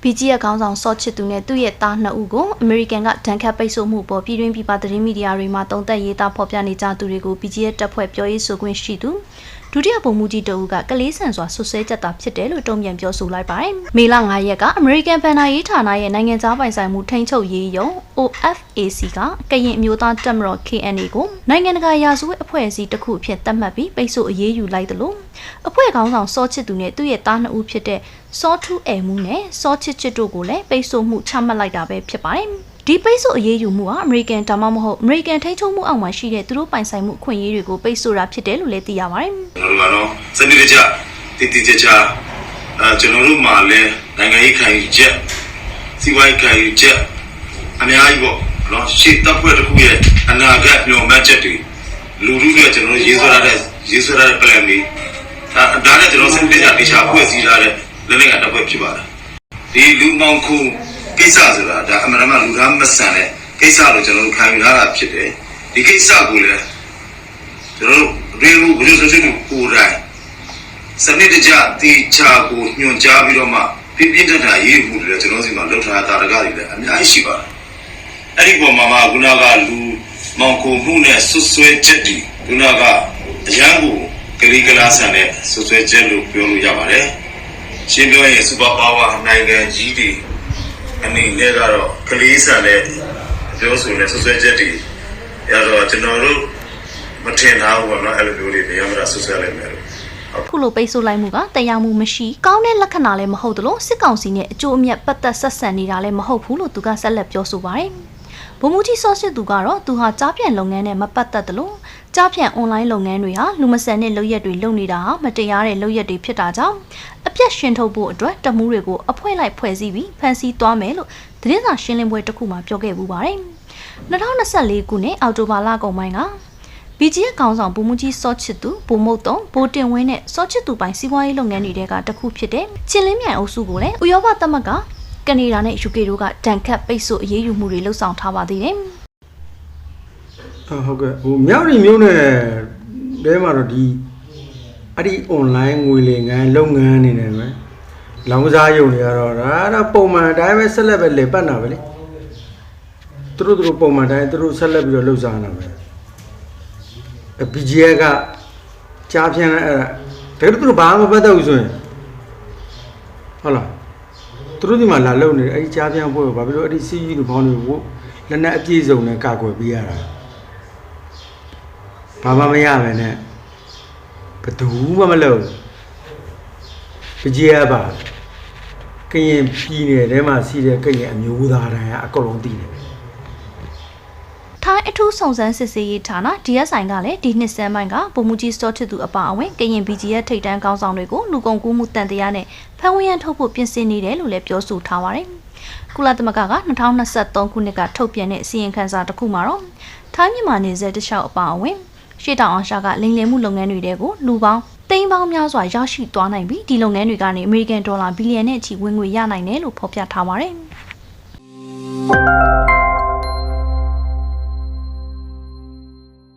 ။ BG ရဲ့ခေါင်းဆောင်စောချစ်သူနဲ့သူ့ရဲ့သားနှစ်ဦးကိုအမေရိကန်ကဒဏ်ခတ်ပိတ်ဆို့မှုပေါ်ပြည်တွင်းပြည်ပသတင်းမီဒီယာတွေမှာတုံ့တက်ရေးသားဖော်ပြနေကြသူတွေကို BG ရဲ့တပ်ဖွဲ့ပြောရေးဆိုခွင့်ရှိသူ ဒုတိယဗိုလ်မှူးကြီးတအူးကကလေးဆန်စွာဆွဆွဲချက်တာဖြစ်တယ်လို့တုံ့ပြန်ပြောဆိုလိုက်ပါတယ်။မေလ9ရက်ကအမေရိကန်ဗန်နာရေးဌာနရဲ့နိုင်ငံသားပိုင်ဆိုင်မှုထိန်းချုပ်ရေးယုံ OFAC ကကရင်အမျိုးသားတပ်မတော် KNA ကိုနိုင်ငံတကာရာဇဝတ်အဖွဲ့အစည်းတစ်ခုအဖြစ်သတ်မှတ်ပြီးပိတ်ဆို့အရေးယူလိုက်တယ်လို့အဖွဲ့ခေါင်းဆောင်စောချစ်သူနဲ့သူ့ရဲ့သားနှစ်ဦးဖြစ်တဲ့စောထူးအဲမှုနဲ့စောချစ်ချစ်တို့ကိုလည်းပိတ်ဆို့မှုချမှတ်လိုက်တာပဲဖြစ်ပါတယ်။ ဒီပိတ်ဆို့အရေးယူမှုဟာအမေရိကန်ဒါမှမဟုတ်အမေရိကန်ထိန်းချုပ်မှုအောက်မှာရှိတဲ့သူတို့ပိုင်ဆိုင်မှုအခွင့်အရေးတွေကိုပိတ်ဆို့တာဖြစ်တယ်လို့လည်းသိရပါတယ်။ကျွန်တော်တို့ကတော့စနစ်တကျတည်တည်ကြကြအဲကျွန်တော်တို့မှာလည်းနိုင်ငံရေးခံယူချက်စီးပွားရေးခံယူချက်အများကြီးပေါ့နော်ရှေ့တပ်ဖွဲ့တစ်ခုရဲ့အနာဂတ်မျှော်မှန်းချက်တွေလူလူတွေကျွန်တော်တို့ရေးဆွဲရတဲ့ရေးဆွဲရတဲ့ plan တွေအဲဒါနဲ့ကျွန်တော်စနစ်တကျတေချာဖွဲ့စည်းထားတဲ့လက်နက်ကတပ်ဖွဲ့ဖြစ်ပါတယ်ဒီလူမောင်ခု ကိစ္စဆိုတာဒါအမှန်တမ်းလူသားမဆန်တဲ့ကိစ္စလို့ကျွန်တော်တို့ခံယူထားတာဖြစ်တယ်ဒီကိစ္စကိုလည်းကျွန်တော်တို့ရေလူဘယ်လိုဆိုချင်ကိုယ်တိုင်စနစ်တကျတီချာကိုညွှန်ကြားပြီးတော့မှပြင်းပြင်းထန်ထန်ရေးမှုတွေလည်းကျွန်တော်စီမှာလှုပ်ထားတာတကားတွေလည်းအများကြီးရှိပါတယ်အဲ့ဒီပုံမှာမှခုနကလူမောင်ကိုမှုနဲ့ဆွဆွဲချက်တွေခုနကအရန်ကိုကလေးကလားဆန်တဲ့ဆွဆွဲချက်လို့ပြောလို့ရပါတယ်ရှင်းပြောရင်စူပါပါဝါနိုင်ငံကြီးတွေ အနေနဲ့ကတော့ကလေးဆန်တဲ့ပြောဆိုတဲ့ဆွဆွဲချက်တွေရတော့ကျွန်တော်တို့မထင်ထားဘူးပေါ့နော်အဲ့လိုမျိုးတွေတရားမတာဆွဆွဲလိုက်မယ်လို့ခုလိုပိတ်ဆို့လိုက်မှုကတရားမှုမရှိကောင်းတဲ့လက္ခဏာလည်းမဟုတ်သလိုစစ်ကောင်စီနဲ့အကျိုးအမြတ်ပတ်သက်ဆက်ဆံနေတာလည်းမဟုတ်ဘူးလို့သူကဆက်လက်ပြောဆိုပါတယ်။ဗိုလ်မှူးကြီးစောစစ်သူကတော့သူဟာကြားပြန်လုပ်ငန်းနဲ့မပတ်သက်သလို ကြားပြန်အွန်လိုင်းလုပ်ငန်းတွေဟာလူမဆန်တဲ့လုပ်ရက်တွေလုပ်နေတာဟာမတရားတဲ့လုပ်ရက်တွေဖြစ်တာကြောင့်အပြက်ရှင်ထုတ်ဖို့အတွက်တမှုတွေကိုအဖွဲလိုက်ဖွဲ့စည်းပြီးဖန်ဆီးသွားမယ်လို့သတင်းစာရှင်းလင်းပွဲတစ်ခုမှာပြောခဲ့ပူပါတယ်။2024ခုနှစ်အောက်တိုဘာလကုန်ပိုင်းက BGF ခေါင်းဆောင်ဗိုလ်မှူးကြီးစောချစ်သူဗိုလ်မုတ်တုံဗိုလ်တင်ဝင်းနဲ့စောချစ်သူပိုင်စီးပွားရေးလုပ်ငန်းတွေကတစ်ခုဖြစ်တဲ့ချင်းလင်းမြိုင်အုပ်စုကိုလည်းဥရောပသမဂ္ဂကနေဒါနဲ့ UK တို့ကတန်ခတ်ပိတ်ဆို့အရေးယူမှုတွေလှုပ်ဆောင်ထားပါသေးတယ် ဟုတ်ဟုတ်ကဲ့ဟိုမြောက်ရီမျိုးနဲ့တဲမှာတော့ဒီအဲ့ဒီ online ငွေလေငန်းလုပ်ငန်းနေတယ်မယ်လောင်ကစားရုံတွေကတော့ဒါတော့ပုံမှန်အတိုင်းပဲဆက်လက်ပဲလေပတ်တာပဲလေသူတို့သူတို့ပုံမှန်အတိုင်းသူတို့ဆက်လက်ပြီးတော့လှုပ်ရှားနေတာပဲအ BGA ကကြားဖြန်းအဲ့ဒါတကယ်လို့သူတို့ဘာမှမပတ်သက်ဘူးဆိုရင်ဟုတ်လားသူတို့ဒီမှာလာလုံနေတယ်အဲ့ဒီကြားဖြန်းပွဲကိုဘာဖြစ်လို့အဲ့ဒီစီးကြီးတို့ဘောင်းတွေကိုလက်နက်အပြည့်စုံနဲ့ကာကွယ်ပေးရတာ ဘာမှမရပဲနဲ့ဘယ်သူမှမလုပ်ပကြီးရပါကရင်ပြည်နယ်ထဲမှာစီးတဲ့ကရင်အမျိုးသားတိုင်းကအကုန်လုံးသိတယ်ထိုင်းအထူးစုံစမ်းစစ်ဆေးရေးဌာန DSI ကလည်းဒီနှစ်ဆန်းပိုင်းကဗိုလ်မှူးကြီးစောချစ်သူအပါအဝင်ကရင် BGF ထိပ်တန်းကောင်းဆောင်တွေကိုလူကုန်ကူးမှုတန်တရားနဲ့ဖမ်းဝရမ်းထုတ်ဖို့ပြင်ဆင်နေတယ်လို့လည်းပြောဆိုထားပါတယ်။ကုလသမဂ္ဂက2023ခုနှစ်ကထုတ်ပြန်တဲ့အစီရင်ခံစာတစ်ခုမှာတော့ထိုင်းမြန်မာနယ်စပ်တစ်လျှောက်အပါအဝင် ရှေ့တောင်အာရှကလိမ်လည်မှုလုပ်ငန်းတွေတဲကိုလူပေါင်းသိန်းပေါင်းများစွာရရှိသွားနိုင်ပြီးဒီလုပ်ငန်းတွေကနေအမေရိကန်ဒေါ်လာဘီလီယံနဲ့အထိဝင်ငွေရနိုင်တယ်လို့ဖော်ပြထားပါတယ်။